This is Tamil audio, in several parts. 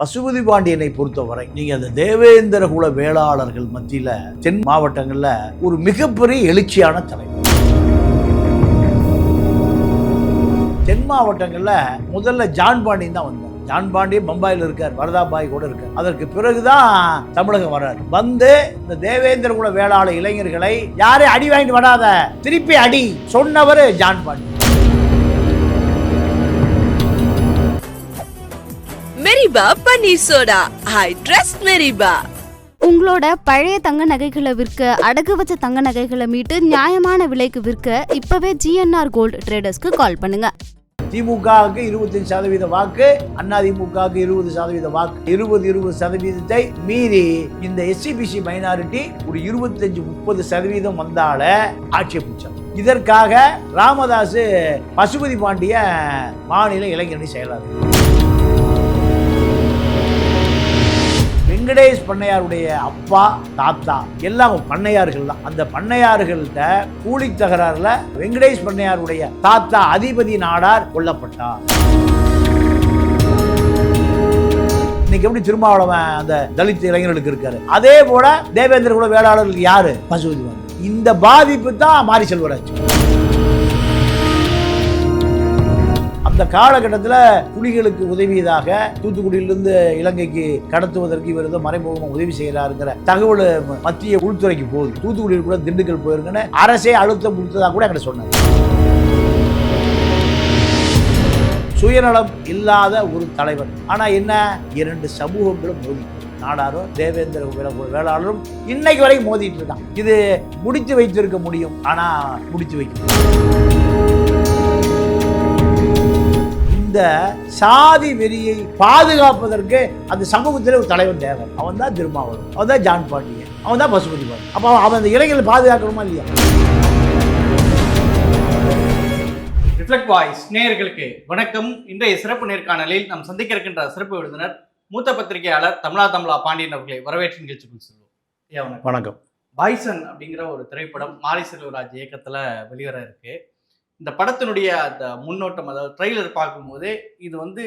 பசுபதி பாண்டியனை பொறுத்தவரை நீங்க அந்த தேவேந்திர குல வேளாளர்கள் மத்தியில தென் மாவட்டங்கள்ல ஒரு மிகப்பெரிய எழுச்சியான தலைவர். தென் மாவட்டங்கள்ல முதல்ல ஜான் பாண்டியன் தான் வந்தார். ஜான் பாண்டியன் பம்பாயில் இருக்கார் வரதாபாய் கூட இருக்கார். அதற்கு பிறகுதான் தமிழகம் வர்றார் வந்து இந்த தேவேந்திர குல வேளாள இளைஞர்களை யாரையும் அடி வாங்கிட்டு வராத திருப்பி அடி சொன்னவர் ஜான் பாண்டியன். மெரிபா பன்னீர் சோடா. I trust Meriba. உங்களோட பழைய தங்க நகைகளை விற்க அடகு வச்ச தங்க நகைகளை மீட்டு நியாயமான விலைக்கு விற்க இப்பவே ஜிஎன்ஆர் கோல்டு ட்ரேடர்ஸ்க்கு கால் பண்ணுங்க. திமுகவுக்கு இருபத்தஞ்சு சதவீத வாக்கு அதிமுகவுக்கு இருபது சதவீத வாக்கு. இருபது இருபது சதவீதத்தை மீறி இந்த எஸ்சிபிசி மைனாரிட்டி ஒரு இருபத்தஞ்சு முப்பது சதவீதம் வந்தால ஆட்சியை இதற்காக ராமதாஸ் பசுபதி பாண்டிய மாநில இளைஞரணி செயலாளர். வெங்கடேஷ் பண்ணையாருடைய அப்பா தாத்தா எல்லாம் பண்ணையார்கள் தான். அந்த பண்ணையார்கள்ட்ட கூலி தகராறுல வெங்கடேஷ் பண்ணையாருடைய தாத்தா அதிபதி நாடார் கொல்லப்பட்டார். இன்னைக்கு எப்படி திருமாவளவன் அந்த தலித் இளைஞர்களுக்கு இருக்காரு? அதே போல தேவேந்திர குல வேளாளர்களுக்கு யாரு? பசுபதி இந்த பாதிப்பு தான் மாரி செல்வராஜ் அந்த காலகட்டத்தில் புலிகளுக்கு உதவியதாக தூத்துக்குடியிலிருந்து இலங்கைக்கு கடத்துவதற்கு இவர் வந்து மறைமுகமாக உதவி செய்கிறாருங்கிற தகவல் மத்திய உள்துறைக்கு போகுது. தூத்துக்குடியில் கூட திண்டுக்கல் போயிருங்கன்னு அரசே அழுத்தம் கொடுத்ததாக கூட என்கிட்ட சொன்னார். சுயநலம் இல்லாத ஒரு தலைவர். ஆனால் என்ன? இரண்டு சமூகங்களும் மோதி நாடாரும் தேவேந்திர வேளாளரும் இன்னைக்கு வரைக்கும் மோதிட்டு இருக்கான் இது முடித்து வைத்திருக்க முடியும். ஆனால் முடித்து வைக்க இந்த சாதி வெறியை பாதுகாப்பதற்கு அந்த சமூகத்தில் ஒரு தலைவன் தேவை அவன் தான் திருமாவளவன். அவன் தான் ஜான் பாண்டியன். அவன் தான் பசுபதி பாண்டியன். அப்போ அவன் அந்த இளைஞர்களை பாதுகாக்கணுமா இல்லையா? ரிஃப்ளெக்ட் வாய்ஸ் நேயர்களுக்கு வணக்கம். இன்றைய சிறப்பு நேர்காணலில் நாம் சந்திக்க இருக்கின்ற சிறப்பு விருந்தினர் மூத்த பத்திரிகையாளர் தமிழா தமிழா பாண்டியன் அவர்களை வரவேற்று நிகழ்ச்சிக்குள் செல்வோம். ஐயா வணக்கம். பாய்சன் அப்படிங்கிற ஒரு திரைப்படம் மாரி செல்வராஜ் இயக்கத்துல வெளிவர இருக்கு. இந்த படத்தினுடைய அந்த முன்னோட்டம் அதாவது ட்ரெய்லர் பார்க்கும்போது இது வந்து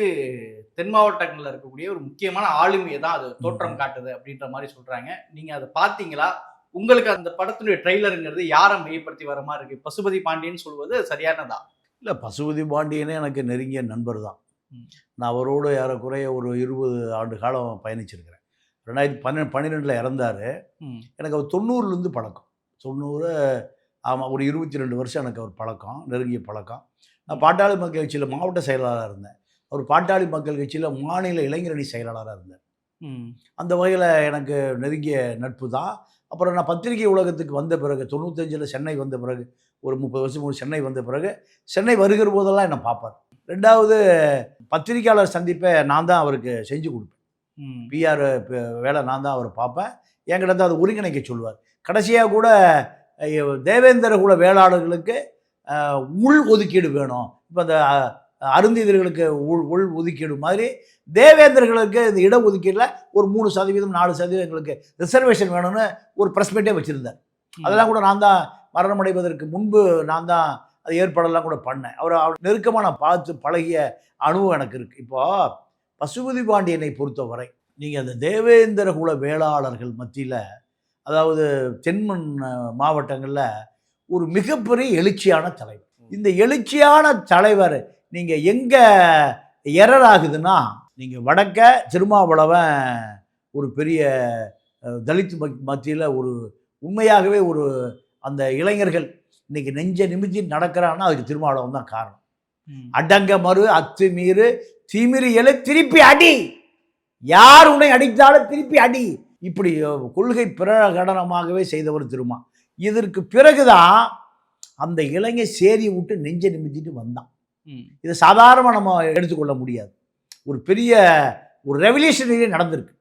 தென் மாவட்டங்களில் இருக்கக்கூடிய ஒரு முக்கியமான ஆளுமையை தான் அது தோற்றம் காட்டுது அப்படின்ற மாதிரி சொல்றாங்க. நீங்க அதை பார்த்தீங்களா? உங்களுக்கு அந்த படத்தினுடைய ட்ரெய்லருங்கிறது யாரை மையப்படுத்தி வர மாதிரி இருக்கு? பசுபதி பாண்டியன் சொல்வது சரியானதா? இல்லை பசுபதி பாண்டியனே எனக்கு நெருங்கிய நண்பர் தான். நான் அவரோடு ஏறக்குறைய ஒரு இருபது ஆண்டு காலம் பயணிச்சிருக்கிறேன். ரெண்டாயிரத்தி பன்னெண்டு பன்னிரெண்டில் இறந்தார். எனக்கு அவர் தொண்ணூறுலேருந்து பழக்கம். தொண்ணூறு ஆமாம் ஒரு இருபத்தி ரெண்டு வருஷம் எனக்கு அவர் பழக்கம் நெருங்கிய பழக்கம். நான் பாட்டாளி மக்கள் கட்சியில் மாவட்ட செயலாளராக இருந்தேன். அவர் பாட்டாளி மக்கள் கட்சியில் மாநில இளைஞரணி செயலாளராக இருந்தார். அந்த வகையில் எனக்கு நெருங்கிய நட்பு தான். அப்புறம் நான் பத்திரிகை உலகத்துக்கு வந்த பிறகு தொண்ணூத்தஞ்சில் சென்னை வந்த பிறகு ஒரு முப்பது வருஷம் முன்னாடி சென்னை வந்த பிறகு சென்னை வருகிற போதெல்லாம் என்னை பார்ப்பார். ரெண்டாவது பத்திரிகையாளர் சந்திப்பை நான் தான் அவருக்கு செஞ்சு கொடுப்பேன். பிஆர் வேலை நான் தான் அவரை பார்ப்பேன். என்கிட்ட தான் அதை ஒருங்கிணைக்க சொல்லுவார். கடைசியாக கூட தேவேந்திர குல வேளாளர்களுக்கு உள் ஒதுக்கீடு வேணும். இப்போ அந்த அருந்திதர்களுக்கு உள் உள் ஒதுக்கீடு மாதிரி தேவேந்திரர்களுக்கு இந்த இட ஒதுக்கீட்டில் ஒரு மூணு சதவீதம் நாலு சதவீதம் எங்களுக்கு ரிசர்வேஷன் வேணும்னு ஒரு ப்ரெஸ் மீட்டே வச்சுருந்தார். அதெல்லாம் கூட நான் தான் மரணமடைவதற்கு முன்பு நான் தான் அது ஏற்பாடெல்லாம் கூட பண்ணேன். அவர் அவர் நெருக்கமாக நான் பார்த்து பழகிய அனுபவம் எனக்கு இருக்குது இப்போ பசுபதி பாண்டியனை பொறுத்தவரை நீங்கள் அந்த தேவேந்திர குல வேளாளர்கள் மத்தியில் அதாவது தென்மன் மாவட்டங்களில் ஒரு மிகப்பெரிய எழுச்சியான தலைவர். இந்த எழுச்சியான தலைவர் நீங்கள் எங்கே எரர் ஆகுதுன்னா நீங்கள் வடக்க திருமாவளவன் ஒரு பெரிய தலித் மத்தியில் ஒரு உண்மையாகவே ஒரு அந்த இளைஞர்கள் இன்னைக்கு நெஞ்ச நிமித்தி நடக்கிறான்னா அதுக்கு திருமாவளவன் தான் காரணம். அடங்க மறு அத்துமீறு திமிரு எழு திருப்பி அடி. யார் உன்னை அடித்தாலும் திருப்பி அடி. இப்படி கொள்கை பிரகடனமாகவே செய்தவர் திருமா. இதற்கு பிறகுதான் அந்த இளைஞர் சேரி விட்டு நெஞ்ச நிமித்திட்டு வந்தான். இதை சாதாரணமாக நம்ம எடுத்துக்கொள்ள முடியாது. ஒரு பெரிய ஒரு ரெவல்யூஷனரி நடந்திருக்கு.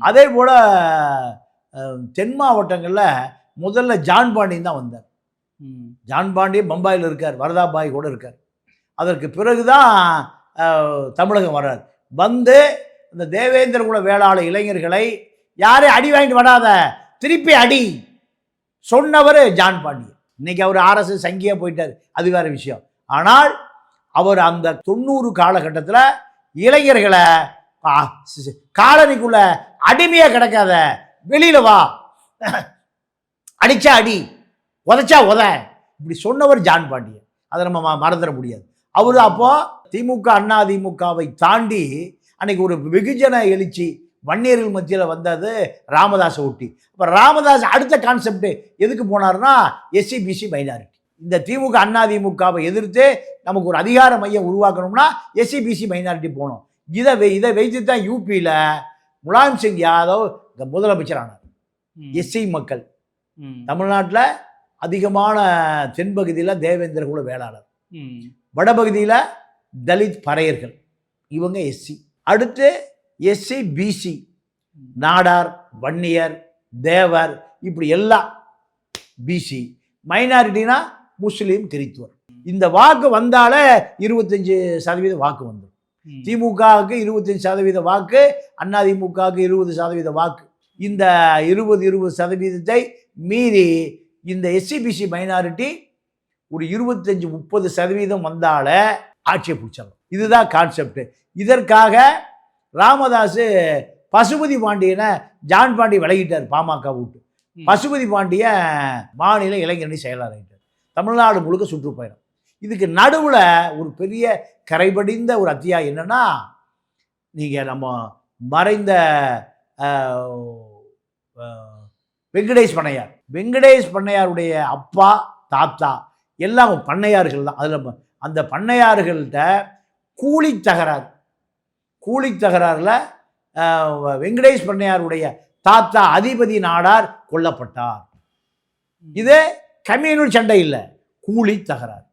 அதே போல் தென் மாவட்டங்களில் முதல்ல ஜான் பாண்டியன் தான் வந்தார். ஜான் பாண்டியன் பம்பாயில் இருக்கார் வரதாபாய் கூட இருக்கார். அதற்கு பிறகுதான் அஹ், தமிழகம் வர்றார். வந்து இந்த தேவேந்திர குல வேளாள இளைஞர்களை யாரும் அடி வாங்கிட்டு வராத? திருப்பி அடி. சொன்னவர் ஜான் பாண்டியன். இன்னைக்கு அவர் ஆர்எஸ்எஸ் சங்கியா போயிட்டார். அது வேற விஷயம். ஆனால் அவர் அந்த தொண்ணூறு காலகட்டத்தில் இளைஞர்களை காலனிக்குள்ள அடிமையாக கிடக்காத வெளியில் வா. அடிச்சா அடி உதைச்சா உத. இப்படி சொன்னவர் ஜான் பாண்டியன். அதை நம்ம மறந்துட முடியாது. அவர் அப்போது திமுக அண்ணா திமுகவை தாண்டி அன்னைக்கு ஒரு வெகுஜன எழுச்சி வன்னியர்கள் மத்தியில் வந்தது ராமதாஸை ஒட்டி இப்போ ராமதாஸ் அடுத்த கான்செப்ட் எதுக்கு போனார்னா எஸ்சி பிசி மைனாரிட்டி இந்த திமுக அண்ணா திமுகவை எதிர்த்து நமக்கு ஒரு அதிகார மையம் உருவாக்கணும்னா எஸ்சி பிசி மைனாரிட்டி போகணும். இதை இதை வைத்து தான் யூபியில் முலாயம் சிங் யாதவ் இங்க முதலமைச்சர் ஆனார். ம். எஸ்சி மக்கள். தமிழ்நாட்டில் அதிகமான தென்பகுதியில் தேவேந்திர குல வேளாளர். வடபகுதியில் தலித் பறையர்கள். இவங்க எஸ்சி அடுத்து S C B C Nadar Vanniyar Thevar இப்படி எல்லாம் பிசி மைனாரிட்டினா முஸ்லீம் கிறித்துவர். இந்த வாக்கு வந்தாலே இருபத்தஞ்சு சதவீத வாக்கு வந்துடும். திமுகவுக்கு இருபத்தஞ்சு சதவீத வாக்கு அதிமுகவுக்கு இருபது சதவீத வாக்கு. இந்த இருபது இருபது சதவீதத்தை மீறி இந்த எஸ்சிபிசி மைனாரிட்டி ஒரு இருபத்தஞ்சு முப்பது சதவீதம் வந்தாலே ஆட்சியை பிடிச்சிடலாம். இதுதான் கான்செப்ட் இதற்காக ராமதாஸ் பசுபதி பாண்டியனை ஜான் பாண்டி விலகிட்டார் பாமக விட்டு. பசுபதி பாண்டிய மாநில இளைஞரணி செயலாளர் தமிழ்நாடு முழுக்க சுற்றுப்பயணம் இதுக்கு நடுவில் ஒரு பெரிய கரைபடிந்த ஒரு அத்தியாயம் என்னன்னா நீங்கள் நம்ம மறைந்த வெங்கடேஷ் பண்ணையார். வெங்கடேஷ் பண்ணையாருடைய அப்பா தாத்தா எல்லாம் பண்ணையார்கள் தான் அதில் அந்த பண்ணையார்கள்ட்ட கூலி தகராறு. கூலி தகராறில் வெங்கடேஷ் பண்ணையாருடைய தாத்தா அதிபதி நாடார் கொல்லப்பட்டார். இது கம்யூனல் சண்டை இல்லை கூலி தகராறு.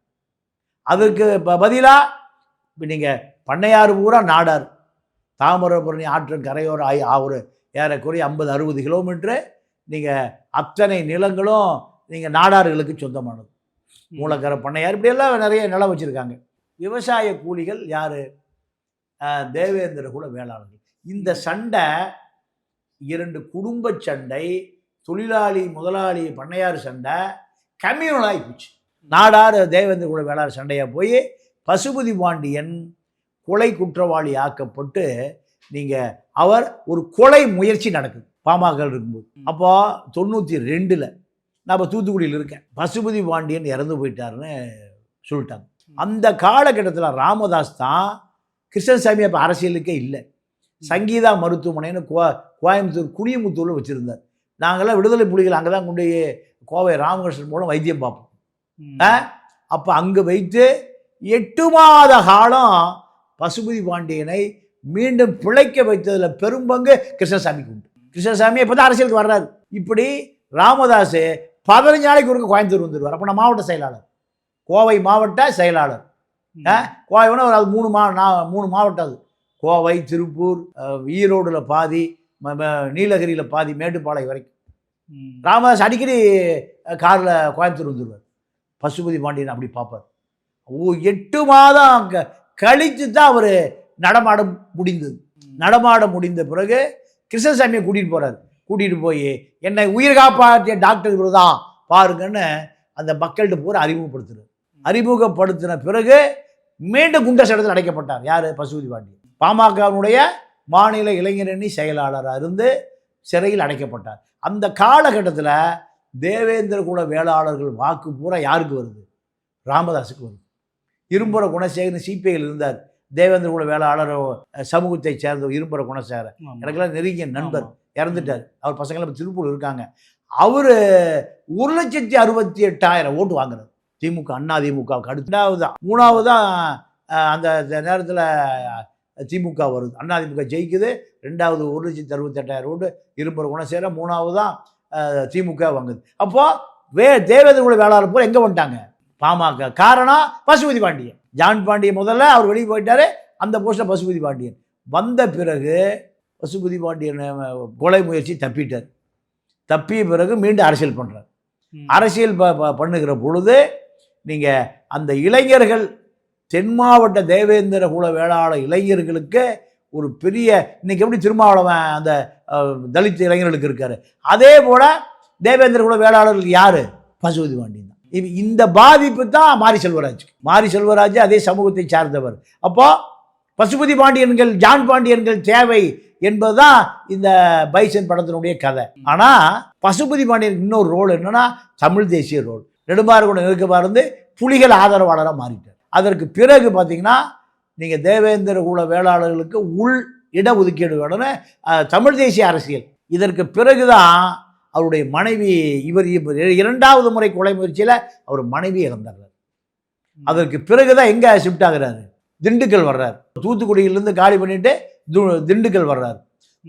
அதுக்கு ப- பதிலா இப்போ நீங்கள் பண்ணையாறு பூரா நாடார். தாமிரபரணி ஆற்று கரையோர ஆய் ஒரு ஏறக்குறைய ஐம்பது அறுபது கிலோமீட்ரு நீங்கள் அத்தனை நிலங்களும் நீங்கள் நாடார்களுக்கு சொந்தமானது. மூலக்கரை பண்ணையார் இப்படியெல்லாம் நிறைய நிலம் வச்சுருக்காங்க. விவசாய கூலிகள் யார்? தேவேந்திர குல வேளாளர்கள். இந்த சண்டை இரண்டு குடும்ப சண்டை தொழிலாளி முதலாளி பண்ணையார் சண்டை கம்யூனலாகி போச்சு. நாடார் தேவேந்திர குல வேளாளர் சண்டையாக போய் பசுபதி பாண்டியன் கொலை குற்றவாளி ஆக்கப்பட்டு நீங்கள் அவர் ஒரு கொலை முயற்சி நடக்குது. பாமக இருக்கும்போது. அப்போ தொண்ணூற்றி ரெண்டில் நான் இப்போ தூத்துக்குடியில் இருக்கேன். பசுபதி பாண்டியன் இறந்து போயிட்டாருன்னு சொல்லிட்டாங்க. அந்த காலகட்டத்தில் ராமதாஸ் தான் கிருஷ்ணசாமி அப்போ அரசியலுக்கே இல்லை. சங்கீதா மருத்துவமனைன்னு கோ கோயம்புத்தூர் குனியமுத்தூரில் வச்சுருந்தார். நாங்களாம் விடுதலை புலிகள் அங்கே தான் கொண்டு போய் கோவை ராமகிருஷ்ணன் மூலம் வைத்தியம் பார்ப்போம்? அப்போ அங்கே வைத்து எட்டு மாத காலம் பசுபதி பாண்டியனை மீண்டும் பிழைக்க வைத்ததில் பெரும்பங்கு கிருஷ்ணசாமிக்கு உண்டு. கிருஷ்ணசாமி இப்போ தான் அரசியலுக்கு வர்றாரு. இப்படி ராமதாஸ் பதினஞ்சு நாளைக்கு ஒருக்க கோயம்புத்தூர் வந்துடுவார் அப்போ நான் மாவட்ட செயலாளர். கோவை மாவட்ட செயலாளர்? கோவைனா ஒரு அது மூணு மா நான் மூணு மாவட்டம் அது. கோவை திருப்பூர் ஈரோடுல பாதி நீலகிரியில் பாதி மேட்டுப்பாளையம் வரைக்கும். ராமதாஸ் அடிக்கடி காரில் கோயம்புத்தூர் வந்துடுவார் பசுபதி பாண்டியன் அப்படி பார்ப்பார் ஓ எட்டு மாதம் கழித்து தான் அவர் நடமாட முடிந்தது. நடமாட முடிந்த பிறகு கிருஷ்ணசாமியை கூட்டிகிட்டு போகிறார் கூட்டிகிட்டு போய் என்னை உயிர் காப்பாற்றிய டாக்டர் இவர் தான் பாருங்கன்னு அந்த மக்கள்கிட்ட பூரா அறிமுகப்படுத்துறாரு. அறிமுகப்படுத்தின பிறகு மீண்டும் குண்டர் சட்டத்தில் அடைக்கப்பட்டார். யார்? பசுபதி பாண்டியன். பாமகவினுடைய மாநில இளைஞரணி செயலாளராக இருந்து சிறையில் அடைக்கப்பட்டார். அந்த காலகட்டத்தில் தேவேந்திர குல வேளாளர்கள் வாக்கு பூரா யாருக்கு வருது? ராமதாஸுக்கு வருது. இரும்புற குணசேகரன் சிபிஐயில் இருந்தார். தேவேந்திர குல வேளாளர் அஹ், சமூகத்தைச் சேர்ந்த இரும்புற குணசேகரன். எனக்கெல்லாம் நெருங்கிய நண்பர். இறந்துட்டார். அவர் பசங்களாம் இப்ப திருப்பூர் இருக்காங்க. அவர் ஒரு லட்சத்தி அறுபத்தி எட்டாயிரம் ஓட்டு வாங்குறாரு. திமுக அண்ணா திமுகவுக்கு அடுத்ததாவது மூணாவதா அஹ், அந்த நேரத்தில் திமுக வருது. அண்ணா திமுக ஜெயிக்குது. ரெண்டாவது ஒரு லட்சத்தி அறுபத்தெட்டாயிரம் ஓட்டு இரும்பர் குணசேர மூணாவது தான் திமுக வாங்குது. அப்போ வே தேவேந்திர குல வேளாளர் பூரா எங்கே வந்துட்டாங்க? பாமக. காரணம் பசுபதி பாண்டியன். ஜான் பாண்டியன் முதல்ல அவர் வெளியே போயிட்டாரு. அந்த போஸ்ட்டில் பசுபதி பாண்டியன். வந்த பிறகு பசுபதி பாண்டியன் கொலை முயற்சி தப்பிட்டார். தப்பிய பிறகு மீண்டும் அரசியல் பண்ணுறார். அரசியல் ப- பண்ணுகிற பொழுது நீங்கள் அந்த இளைஞர்கள் தென் மாவட்ட தேவேந்திர குல வேளாளர் இளைஞர்களுக்கு ஒரு பெரிய இன்னைக்கு எப்படி திருமாவளவன் அந்த தலித் இளைஞர்களுக்கு இருக்காரு. அதே போல் தேவேந்திர குல வேளாளர்கள் யார்? பசுபதி பாண்டியன் தான். இது இந்த பாதிப்பு தான் மாரி செல்வராஜ் மாரி செல்வராஜ் அதே சமூகத்தை சார்ந்தவர். அப்போ பசுபதி பாண்டியன்கள் ஜான் பாண்டியன்கள் தேவை என்பதுதான் இந்த பைசன் படத்தினுடைய கதை. ஆனால் பசுபதி பாண்டியன் இன்னொரு ரோல் என்னன்னா தமிழ் தேசிய ரோல் நெடுமாறுகுடம் இருக்க இருந்து புலிகள் ஆதரவாளராக மாறிட்டார். அதற்கு பிறகு பார்த்தீங்கன்னா நீங்கள் தேவேந்திர குல வேளாளர்களுக்கு உள் இடஒதுக்கீடு வேணும்னு தமிழ் தேசிய அரசியல். இதற்கு பிறகுதான் அவருடைய மனைவி இவர் இவர் இரண்டாவது முறை கொலை முயற்சியில் அவர் மனைவி இறந்துடுறார் அதற்கு பிறகுதான் எங்கே ஷிஃப்ட் ஆகிறாரு? திண்டுக்கல் வர்றார். தூத்துக்குடியிலேருந்து காலி பண்ணிட்டு திண்டுக்கல் வர்றார்.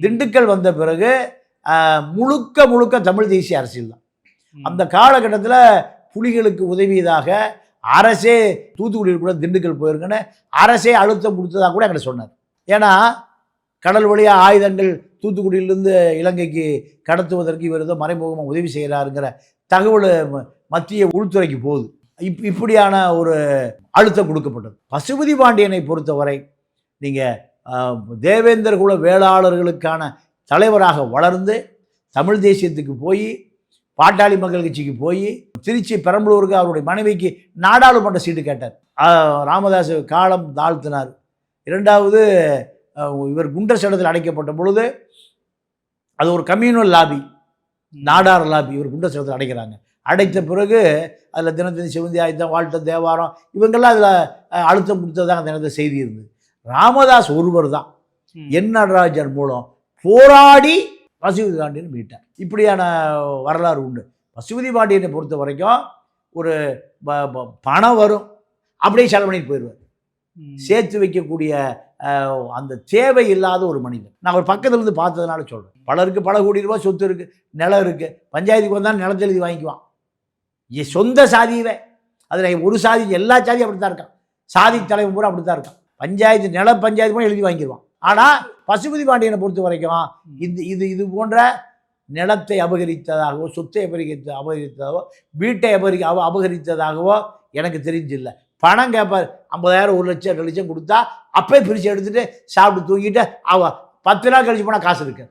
திண்டுக்கல் வந்த பிறகு முழுக்க முழுக்க தமிழ் தேசிய அரசியல் தான். அந்த காலகட்டத்தில் புலிகளுக்கு உதவியதாக அரசே தூத்துக்குடியில் கூட திண்டுக்கல் போயிருக்குன்னு அரசே அழுத்தம் கொடுத்ததாக கூட எங்களை சொன்னார். ஏன்னா கடல் வழியாக ஆயுதங்கள் தூத்துக்குடியிலிருந்து இலங்கைக்கு கடத்துவதற்கு இவர் ஏதோ மறைமுகமாக உதவி செய்கிறாருங்கிற தகவல் ம- மத்திய உள்துறைக்கு போகுது. இப் இப்படியான ஒரு அழுத்தம் கொடுக்கப்பட்டது. பசுபதி பாண்டியனை பொறுத்தவரை நீங்கள் தேவேந்திர குல வேளாளர்களுக்கான தலைவராக வளர்ந்து தமிழ் தேசியத்துக்கு போய் பாட்டாளி மக்கள் கட்சிக்கு போய் திருச்சி பெரம்பலூருக்கு அவருடைய மனைவிக்கு நாடாளுமன்ற சீட்டு கேட்டார். ராமதாஸ் காலம் தாழ்த்தினார். இரண்டாவது இவர் குண்டர் சட்டத்தில் அடைக்கப்பட்ட பொழுது அது ஒரு கம்யூனல் லாபி நாடார் லாபி இவர் குண்டர் சட்டத்தில் அடைக்கிறாங்க. அடைத்த பிறகு அதில் தினத்தனி சிவந்தி ஆயுதம் வாழ்த்த தேவாரம் இவங்கெல்லாம் அதில் அழுத்தம் கொடுத்ததாக நேரத்தில் செய்தி இருந்தது. ராமதாஸ் ஒருவர் தான். என் நடராஜன் மூலம் போராடி பசுபதி பாண்டியன் மீட்டார். இப்படியான வரலாறு உண்டு. பசுபதி பாண்டியனை பொறுத்த வரைக்கும் ஒரு பணம் வரும். அப்படியே செலவு பண்ணிட்டு போயிடுவார். சேர்த்து வைக்கக்கூடிய அந்த தேவை இல்லாத ஒரு மனிதன். நான் ஒரு பக்கத்துல இருந்து பார்த்ததுனால சொல்கிறேன் பலருக்கு பல கோடி ரூபாய் சொத்து இருக்கு நிலம் இருக்கு. பஞ்சாயத்துக்கு வந்தால் நிலத்தை எழுதி வாங்கிக்குவான். சொந்த சாதியவே அதில் ஒரு சாதி எல்லா சாதியும் அப்படி தான் இருக்கான். சாதி தலைவன் பூரா அப்படி தான் இருக்கான். பஞ்சாயத்து நில பஞ்சாயத்து கூட எழுதி வாங்கிடுவான் ஆனால் பசுபதி பாண்டியனை பொறுத்த வரைக்கும் இது இது இது போன்ற நிலத்தை அபகரித்ததாகவோ சொத்தை அபகரித்த அபகரித்ததாகவோ வீட்டை அபகரி அவ அபகரித்ததாகவோ எனக்கு தெரிஞ்சில்லை. பணம் கேட்பார் ஐம்பதாயிரம் ஒரு லட்சம் ரெண்டு லட்சம் கொடுத்தா அப்பயே பிரித்து எடுத்துட்டு சாப்பிட்டு தூங்கிட்டு அவ பத்து நாள் கழிச்சு போனால் காசு இருக்கு.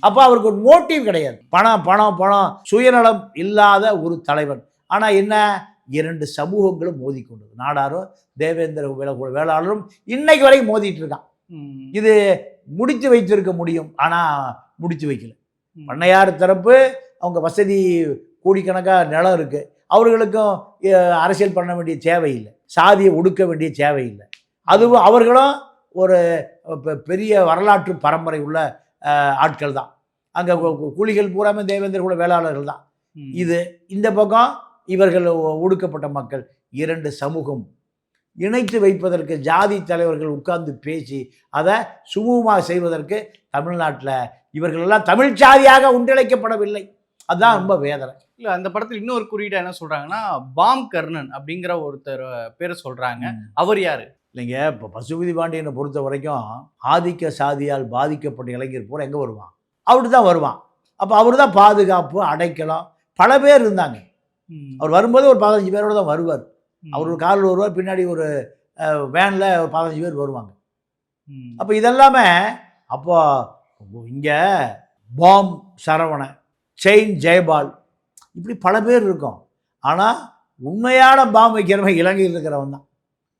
அப்போ அவருக்கு ஒரு மோட்டிவ் கிடையாது. பணம் பணம் பணம் சுயநலம் இல்லாத ஒரு தலைவன். ஆனால் என்ன? இரண்டு சமூகங்களும் மோதிக்கொண்டது. நாடாரும் தேவேந்திர வேள- வேளாளரும் இன்னைக்கு வரைக்கும் மோதிட்டு இருக்கான். இது முடித்து வைத்திருக்க முடியும். ஆனால் முடித்து வைக்கல. பண்ணையார் தரப்பு அவங்க வசதி கோடிக்கணக்காக நிலம் இருக்கு. அவர்களுக்கும் அரசியல் பண்ண வேண்டிய தேவையில்லை. சாதியை ஒடுக்க வேண்டிய தேவையில்லை. அதுவும் அவர்களும் ஒரு பெரிய வரலாற்று பரம்பரை உள்ள ஆட்கள் தான். அங்கே கூலிகள் பூராமே தேவேந்திர குல வேளாளர்கள் தான். இது இந்த பக்கம் இவர்கள் ஒடுக்கப்பட்ட மக்கள் இரண்டு சமூகம் இணைத்து வைப்பதற்கு ஜாதி தலைவர்கள் உட்கார்ந்து பேசி அதை சுமூகமாக செய்வதற்கு தமிழ்நாட்டில் இவர்களெல்லாம் தமிழ் சாதியாக ஒன்றிணைக்கப்படவில்லை. அதுதான் ரொம்ப வேதனை. இல்ல அந்த படத்துல இன்னொரு குறியீடா என்ன சொல்றாங்கன்னா பாம் கர்ணன் அப்படிங்கிற ஒருத்தர் பேரை சொல்றாங்க. அவர் யாரு? இல்லைங்க இப்போ பசுபதி பாண்டியனை பொறுத்த வரைக்கும் ஆதிக்க சாதியால் பாதிக்கப்பட்ட இளைஞர் பூரா எங்கே வருவான்? அவரு தான் வருவான். அப்போ அவர் தான் பாதுகாப்பு அடைக்கலம் பல பேர் இருந்தாங்க. அவர் வரும்போது ஒரு பதினஞ்சு பேரோட தான் வருவார். அவர் ஒரு காரில் வருவார் பின்னாடி ஒரு வேனில் ஒரு பதினஞ்சு பேர் வருவாங்க. அப்போ இதெல்லாமே அப்போ இங்கே பாம் சரவணன் செயின் ஜெயபால் இப்படி பல பேர் இருக்கும். ஆனால் உண்மையான பாம் வைக்கிறவன் இலங்கையில் இருக்கிறவன் தான்.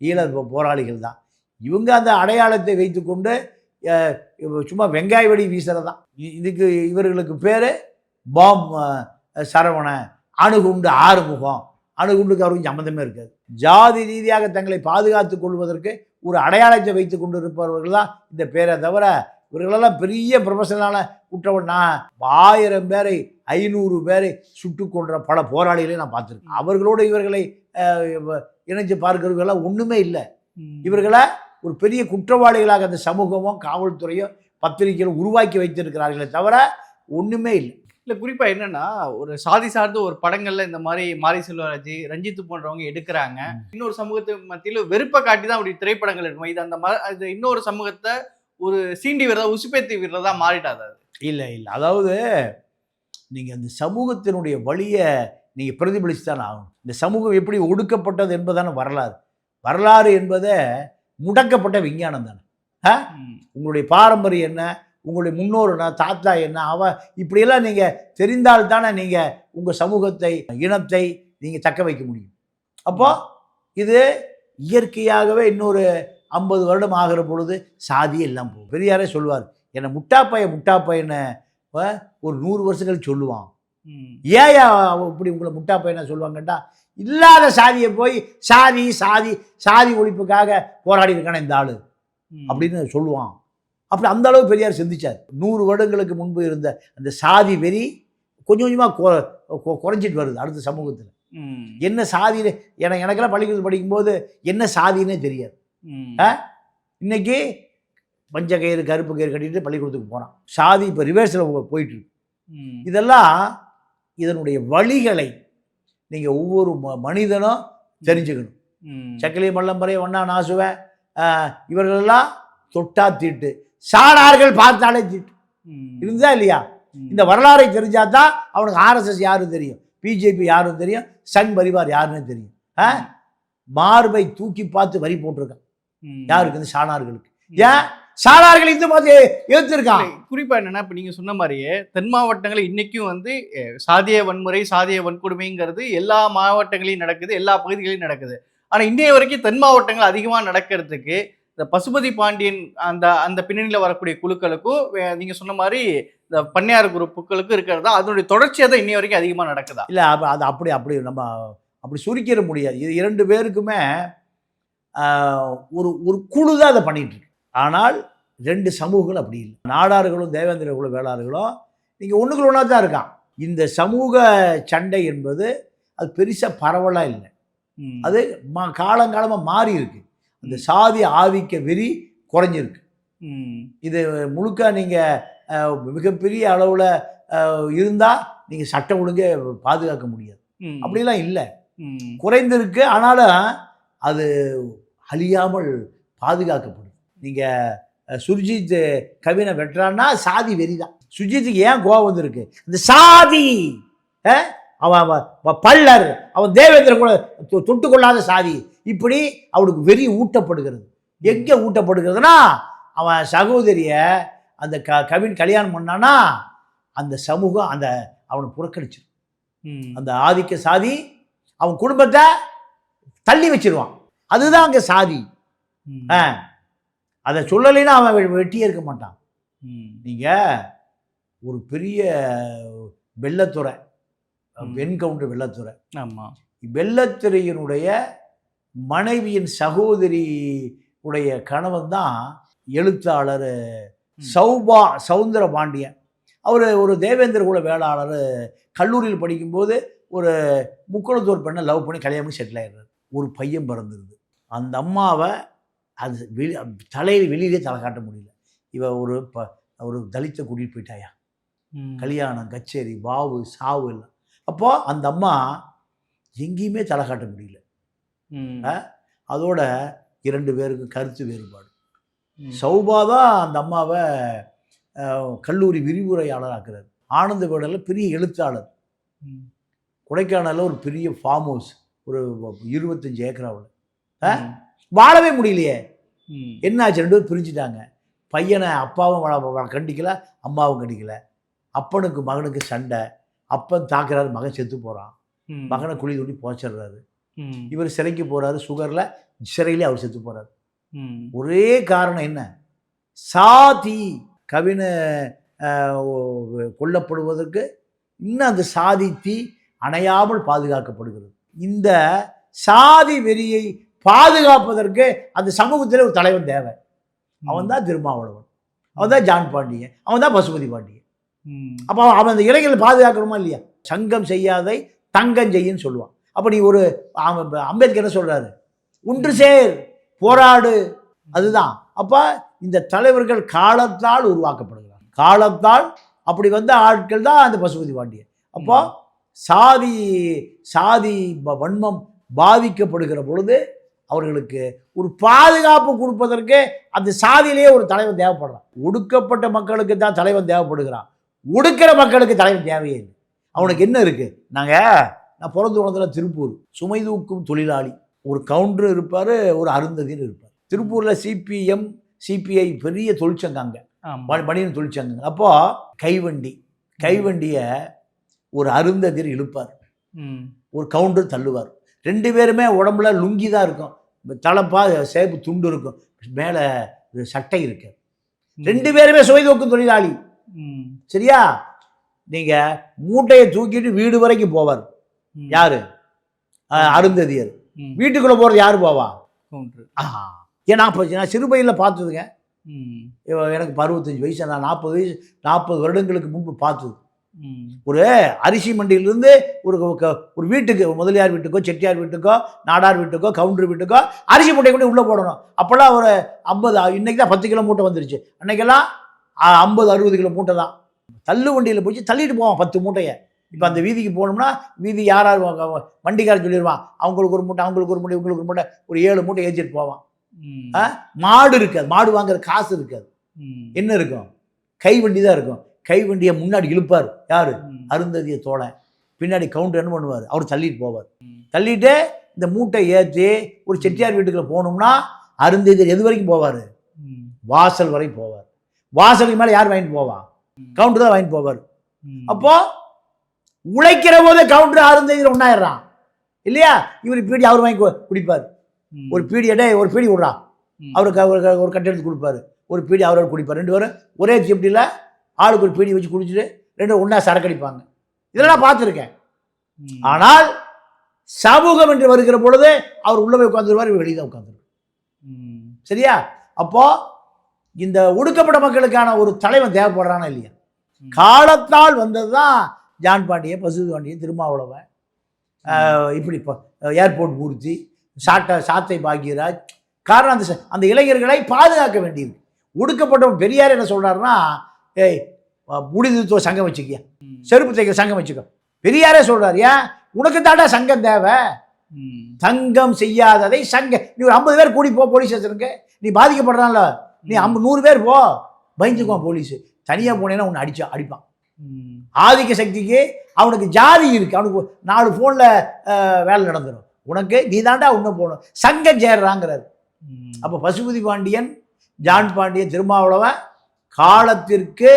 ஈழ போராளிகள் தான். இவங்க அந்த அடையாளத்தை வைத்துக்கொண்டு சும்மா வெங்காய வெடி வீசுறது தான். இதுக்கு இவர்களுக்கு பேர் பாம் சரவணன் அணுகுண்டு ஆறுமுகம். அணுகுண்டுக்கு அவருக்கு சம்மந்தமே இருக்காது. ஜாதி ரீதியாக தங்களை பாதுகாத்துக் கொள்வதற்கு ஒரு அடையாளத்தை வைத்து கொண்டு இருப்பவர்கள் தான் இந்த பேரை தவிர இவர்களெல்லாம் பெரிய ப்ரொஃபஷனலான குற்றவாளி. நான் ஆயிரம் பேரை ஐநூறு பேரை சுட்டு கொன்ற பல போராளிகளை நான் பார்த்துருக்கேன். அவர்களோடு இவர்களை இணைச்சு பார்க்கிறவர்களெல்லாம் ஒன்றுமே இல்லை. இவர்களை ஒரு பெரிய குற்றவாளிகளாக அந்த சமூகமும் காவல்துறையும் பத்திரிகைகளும் உருவாக்கி வைத்திருக்கிறார்களே தவிர ஒன்றுமே இல்லை. இல்ல குறிப்பா என்னன்னா ஒரு சாதி சார்ந்த ஒரு படங்கள்ல இந்த மாதிரி மாரி செல்வராஜ் ரஞ்சித் போன்றவங்க எடுக்கிறாங்க. இன்னொரு சமூகத்து மத்தியில வெறுப்பை காட்டி தான் அப்படி திரைப்படங்கள் எடுக்கும். இது அந்த ம- இது இன்னொரு சமூகத்தை ஒரு சீண்டி விரதா உசுப்பேத்தி விரதா மாறிட்டாது அது. இல்லை இல்லை. அதாவது நீங்கள் அந்த சமூகத்தினுடைய வழியை நீங்கள் பிரதிபலித்து தான் ஆகணும். இந்த சமூகம் எப்படி ஒடுக்கப்பட்டது என்பதான வரலாறு. வரலாறு என்பதை முடக்கப்பட்ட விஞ்ஞானம் தானே. உங்களுடைய பாரம்பரியம் என்ன? உங்களுடைய முன்னோர் என்ன தாத்தா என்ன அவ இப்படியெல்லாம் நீங்கள் தெரிந்தால் தானே நீங்கள் உங்கள் சமூகத்தை இனத்தை நீங்கள் தக்க வைக்க முடியும். அப்போ இது இயற்கையாகவே இன்னொரு ஐம்பது வருடம் ஆகிற பொழுது சாதியே எல்லாம் போகும். பெரியாரே சொல்லுவார் என்னை முட்டாப்பைய முட்டாப்பையனை ஒரு நூறு வருஷங்கள் சொல்லுவான். அவன் இப்படி உங்களை முட்டா பையனை சொல்லுவாங்கட்டா இல்லாத சாதியை போய் சாதி சாதி சாதி ஒழிப்புக்காக போராடி இருக்கான இந்த ஆளு. அப்படின்னு சொல்லுவான். அப்படி அந்த அளவு பெரியார் சிந்திச்சார். நூறு வருடங்களுக்கு முன்பு இருந்த அந்த சாதி வெறி கொஞ்சம் கொஞ்சமாக குறைஞ்சிட்டு வருது அடுத்த சமூகத்தில். என்ன சாதின்னு எனக்கு எனக்கெல்லாம் பள்ளிக்கூடத்தில் படிக்கும்போது என்ன சாதின்னே தெரியாது? இன்னைக்கு பஞ்ச கயிறு கருப்பு கயிறு கட்டிட்டு பள்ளிக்கூடத்துக்கு போகிறான் சாதி இப்போ ரிவர்ஸில் போயிட்டு இருக்கு. இதெல்லாம் இதனுடைய வழிகளை நீங்கள் ஒவ்வொரு மனிதனும் தெரிஞ்சுக்கணும். சக்கிலி மல்லம்பறை ஒன்னா நாசுவேன். இவர்களெல்லாம் தொட்டா தீட்டு. சாணார்கள் பார்த்தாலே தீட்டு ம். இருந்தா இல்லையா. இந்த வரலாறை தெரிஞ்சாதான் அவனுக்கு ஆர்எஸ்எஸ் யாரும் தெரியும்? பிஜேபி யாரும் தெரியும்? சங் பரிவார் யாருன்னு தெரியும்? மார்பை தூக்கி பார்த்து வரி போட்டிருக்கான். யாருக்கு? இந்த சாணார்களுக்கு. ஏன்? சாணார்கள் இந்து மதத்தை எதிர்த்திருக்கான் இல்லை, குறிப்பா என்னன்னா இப்ப நீங்க சொன்ன மாதிரியே தென் மாவட்டங்கள் இன்னைக்கும் வந்து சாதிய வன்முறை சாதிய வன்கொடுமைங்கிறது எல்லா மாவட்டங்களையும் நடக்குது எல்லா பகுதிகளையும் நடக்குது. ஆனா இன்னைய வரைக்கும் தென் மாவட்டங்கள் அதிகமா நடக்கிறதுக்கு இந்த பசுபதி பாண்டியன் அந்த அந்த பின்னணியில வரக்கூடிய குழுக்களுக்கும் வே- நீங்க சொன்ன மாதிரி இந்த பண்ணையார் இருக்கிறதா அதனுடைய தொடர்ச்சியா தான் இன்னைய வரைக்கும் அதிகமா நடக்குதா? இல்லை அப்போ அது அப்படி அப்படி நம்ம அப்படி சுருக்கிட முடியாது. இது இரண்டு பேருக்குமே ஒரு ஒரு குழு தான் அதை பண்ணிட்டு இருக்கு. ஆனால் ரெண்டு சமூகங்கள் அப்படி இல்லை. நாடார்களும் தேவேந்திர குல வேளாளர்களும் நீங்கள் ஒன்றுக்குள்ள ஒன்றா தான் இருக்கான் இந்த சமூக சண்டை என்பது அது பெருசாக பரவலாக இல்லை. அது மா காலங்காலமாக மாறி இருக்கு. அந்த சாதி ஆதிக்க வெறி குறைஞ்சிருக்கு. இது முழுக்க நீங்கள் மிகப்பெரிய அளவில் இருந்தால் நீங்கள் சட்டம் ஒழுங்கே பாதுகாக்க முடியாது. அப்படிலாம் இல்லை. குறைந்திருக்கு ஆனாலும் அது அழியாமல் பாதுகாக்கப்படும் நீங்கள் சுர்ஜித் கவினை வெட்டுறான்னா சாதி வெறி தான். சுர்ஜித்துக்கு ஏன் கோவம் வந்திருக்கு? இந்த சாதி அவன் பல்லர் அவன் தேவேந்திர கூட தொட்டு கொள்ளாத சாதி. இப்படி அவனுக்கு வெறி ஊட்டப்படுகிறது எங்கே ஊட்டப்படுகிறதுனா அவன் சகோதரிய அந்த க கவின் கல்யாணம் பண்ணானா அந்த சமூகம் அந்த அவனை புறக்கணிச்சிடும். அந்த ஆதிக்க சாதி அவன் குடும்பத்தை தள்ளி வச்சிருவான் அதுதான் அங்கே சாதி. ஆ அதை சொல்லலைன்னா அவன் வெட்டியே இருக்க மாட்டான். நீங்கள் ஒரு பெரிய வெள்ளத்துறை ம். என்கவுண்டர் வெள்ளத்துறை ஆமா வெள்ளத்துறையினுடைய மனைவியின் சகோதரி உடைய கணவன் தான் எழுத்தாளர். சௌபா சவுந்தர பாண்டியன் அவர் ஒரு தேவேந்திர குல வேளாளர் கல்லூரியில் படிக்கும்போது ஒரு முக்குளத்தூர் பெண்ணை லவ் பண்ணி கல்யாணம் பண்ணி செட்டில் ஆயிடுறாரு ஒரு பையன் பிறந்திருது அந்த அம்மாவை அது வெளி தலையில் வெளியிலே தலை காட்ட முடியல இவ ஒரு ப ஒரு தலித்தை கூட்டிகிட்டு போயிட்டாயா. கல்யாணம் கச்சேரி வாவு சாவு எல்லாம் அப்போது அந்த அம்மா எங்கேயுமே தலை காட்ட முடியல? அதோட இரண்டு பேருக்கும் கருத்து வேறுபாடு. சௌபா தான் அந்த அம்மாவை கல்லூரி விரிவுரையாளர் ஆக்குறாரு ஆனந்த விடலில் பெரிய எழுத்தாளர். கொடைக்கானலில் ஒரு பெரிய ஃபார்ம் ஹவுஸ் ஒரு இருபத்தஞ்சு ஏக்கராவில். வாழவே முடியலையே. என்னாச்சு? ரெண்டு பேரும் பிரிஞ்சுட்டாங்க. பையனை அப்பாவும் கண்டிக்கல அம்மாவும் கண்டிக்கல. அப்பனுக்கு மகனுக்கு சண்டை. அப்பன் தாக்குறாரு மகன் செத்து போகிறான். மகனை குழி தோண்டி போச்சிடுறாரு. இவர் சிறைக்கு போகிறாரு சுகரில் சிறையிலே அவர் செத்து போகிறாரு ம். ஒரே காரணம் என்ன? சாதி கவின கொல்லப்படுவதற்கு இன்னும் அந்த சாதி தீ அணையாமல் பாதுகாக்கப்படுகிறது. இந்த சாதி வெறியை பாதுகாப்பதற்கு அந்த சமூகத்தில் ஒரு தலைவன் தேவை அவன் தான் திருமாவளவன். அவன் தான் ஜான் பாண்டியன். அவன் தான் பசுபதி பாண்டியன். அப்போ அவன் அந்த இளைஞர்களை பாதுகாக்கணுமா இல்லையா? சங்கம் செய்யாதை தங்கம் செய்யின்னு சொல்லுவான். அப்போ நீ ஒரு அம்பேத்கர் என்ன சொல்றாரு? ஒன்று சேர் போராடு. அதுதான். அப்போ இந்த தலைவர்கள் காலத்தால் உருவாக்கப்படுகிறார். காலத்தால் அப்படி வந்த ஆட்கள் தான் அந்த பசுபதி பாண்டியன் அப்போ. சாதி சாதி வன்மம் பாதிக்கப்படுகிற பொழுது அவர்களுக்கு ஒரு பாதுகாப்பு கொடுப்பதற்கு அந்த சாதியிலேயே ஒரு தலைவன் தேவைப்படுறான். ஒடுக்கப்பட்ட மக்களுக்கு தான் தலைவன் தேவைப்படுகிறான். ஒடுக்கிற மக்களுக்கு தலைவன் தேவையே இல்லை. அவனுக்கு என்ன இருக்கு? நாங்க நான் பிறந்து வளர்ந்ததுல திருப்பூர். சுமை தூக்கும் தொழிலாளி. ஒரு கவுண்டர் இருப்பார் ஒரு அருந்ததின்னு இருப்பார். திருப்பூரில் சிபிஎம் சிபிஐ பெரிய தொழிற்சங்கம் அங்கே. பணியின் தொழிற்சங்கங்கள் அப்போ கைவண்டி கைவண்டியை ஒரு அருந்ததிர் இழுப்பார். ஒரு கவுண்டர் தள்ளுவார். ரெண்டு பேருமே உடம்புல லுங்கி தான் இருக்கும். தலைப்பா சேப்பு துண்டு இருக்கும். மேலே சட்டை இருக்கு. ரெண்டு பேருமே சுவைதோக்கும் தொழிலாளி. சரியா? நீங்கள் மூட்டையை தூக்கிட்டு வீடு வரைக்கும் போவார். யாரு? அருந்ததியர். வீட்டுக்குள்ளே போகிறது யார் போவா? ஏன்னா இப்போ நான் சிறு பையில பார்த்ததுங்க எனக்கு இப்போ அறுபத்தஞ்சு வயசு நான் நாற்பது வயசு நாற்பது வருடங்களுக்கு முன்பு பார்த்தது. ஒரு அரிசி மண்டியிலிருந்து ஒரு ஒரு வீட்டுக்கு முதலியார் வீட்டுக்கோ செட்டியார் வீட்டுக்கோ நாடார் வீட்டுக்கோ கவுண்டர் வீட்டுக்கோ அரிசி மூட்டை கொண்டு உள்ளே போடணும். அப்போல்லாம் ஒரு ஐம்பது இன்னைக்கு தான் பத்து கிலோ மூட்டை வந்துருச்சு. அன்னைக்கெல்லாம் ஐம்பது அறுபது கிலோ மூட்டை தான். தள்ளு வண்டியில் போய் தள்ளிட்டு போவான் பத்து மூட்டையை. இப்போ அந்த வீதிக்கு போகணும்னா வீதி யார் யார் வண்டிக்காரன் சொல்லிடுவான் அவங்களுக்கு ஒரு மூட்டை அவங்களுக்கு ஒரு மூட்டை இவங்களுக்கு ஒரு மூட்டை ஒரு ஏழு மூட்டை ஏற்றிட்டு போவான்? மாடு இருக்காது. மாடு வாங்குற காசு இருக்காது. என்ன இருக்கும்? கை வண்டி தான் இருக்கும். கை வண்டியை முன்னாடி இழுப்பார். யாரு. அருந்ததிய தோழன். பின்னாடி கவுண்டர் என்ன பண்ணுவார். அவர் தள்ளிட்டு போவார். தள்ளிட்டு இந்த மூட்டை ஏற்றி ஒரு செட்டியார் வீட்டுக்குள்ள போகணும்னா அருந்ததியர் எது வரைக்கும் போவார். வாசல் வரை போவார். வாசலுக்கு மேலே யார் வாங்கிட்டு போவா? கவுண்டர் தான் வாங்கிட்டு போவார். ம். உழைக்கிற போதே கவுண்டர் அருந்ததியர் ஒன்றாயிடுறான் இல்லையா? இவர் பீடி அவர் வாங்கி குடிப்பார். ஒரு பீடி எடே ஒரு பீடி விட்றா. அவருக்கு ஒரு கட்டு எடுத்து கொடுப்பாரு. ஒரு பீடி அவரவர் குடிப்பார். ரெண்டு பேரும் ஒரே சிப்டியில் ஆளுக்கு ஒரு பீடி வச்சு குடிச்சிட்டு ரெண்டு ஒன்றா சரக்கடிப்பாங்க இதெல்லாம் நான் பார்த்துருக்கேன். ஆனால் சமூகம் என்று வருகிற பொழுது அவர் உள்ள போய் உட்காந்துருவார் இவர் வெளியே தான் உட்காந்துருவார். சரியா? அப்போ இந்த ஒடுக்கப்பட்ட மக்களுக்கான ஒரு தலைவன் தேவைப்படுறானா இல்லையா. காலத்தால் வந்தது தான் ஜான் பாண்டியன் பசுது பாண்டியன் திருமாவளவன் இப்படி இப்போ ஏர்போர்ட் மூர்த்தி சாட்டை சாத்தை பாக்யராஜ் காரணம் அந்த அந்த இளைஞர்களை பாதுகாக்க வேண்டியது ஒடுக்கப்பட்டவன் பெரியார் என்ன சொல்றாருன்னா ஏய் முடிதுத்துவ சங்கம் வச்சுக்கியா. செருப்பு தைக்கிற சங்கம் வச்சுக்கோ. பெரியாரே சொல்றாரு ஏன்? உனக்கு தாண்டா சங்கம் தேவை. சங்கம் செய்யாததை சங்க நீ ஒரு ஐம்பது பேர் கூடி போ போலீஸ் ஸ்டேஷனுக்கு. நீ பாதிக்கப்படுறான்ல நீ ஐம்பது நூறு பேர் போ. பயந்துக்குவான் போலீஸ். தனியாக போனேன்னா உன்னை அடிச்சா அடிப்பான். ஆதிக்க சக்திக்கு அவனுக்கு ஜாதி இருக்கு. அவனுக்கு நாலு ஃபோனில் வேலை நடந்துடும் உனக்கு நீ தாண்டா இன்னும் போகணும் சங்கம் சேர்றாங்கிறாரு. அப்போ பசுபதி பாண்டியன் ஜான் பாண்டியன் திருமாவளவன் காலத்திற்கு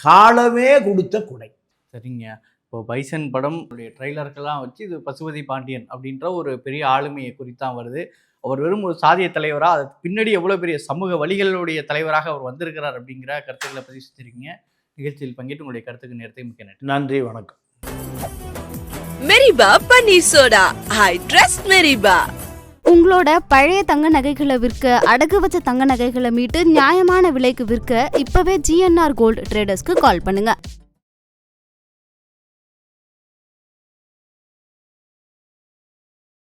காலமே கொடுத்த குடை. சரிங்க. இப்போ பைசன் படம் ட்ரெய்லர்கள்லாம் வச்சு இது பசுபதி பாண்டியன் அப்படின்ற ஒரு பெரிய ஆளுமையை குறித்தான் வருது. அவர் வெறும் ஒரு சாதிய தலைவரா அது பின்னாடி எவ்வளோ பெரிய சமூக வழிகளுடைய தலைவராக அவர் வந்திருக்கிறார் அப்படிங்கிற கருத்துக்களை பதிவு செஞ்சிருக்கீங்க. நிகழ்ச்சியில் பங்கேற்று உங்களுடைய கருத்துக்கு நேரத்தை மிக்க நன்றி. நன்றி வணக்கம். மெரிபா பன்னீர் சோடா. I trust Meriba. உங்களோட பழைய தங்க நகைகளை விற்க அடகு வச்ச தங்க நகைகளை மீட்டு நியாயமான விலைக்கு விற்க இப்பவே ஜிஎன்ஆர் கோல்ட் ட்ரேடர்ஸ்க்கு கால் பண்ணுங்க.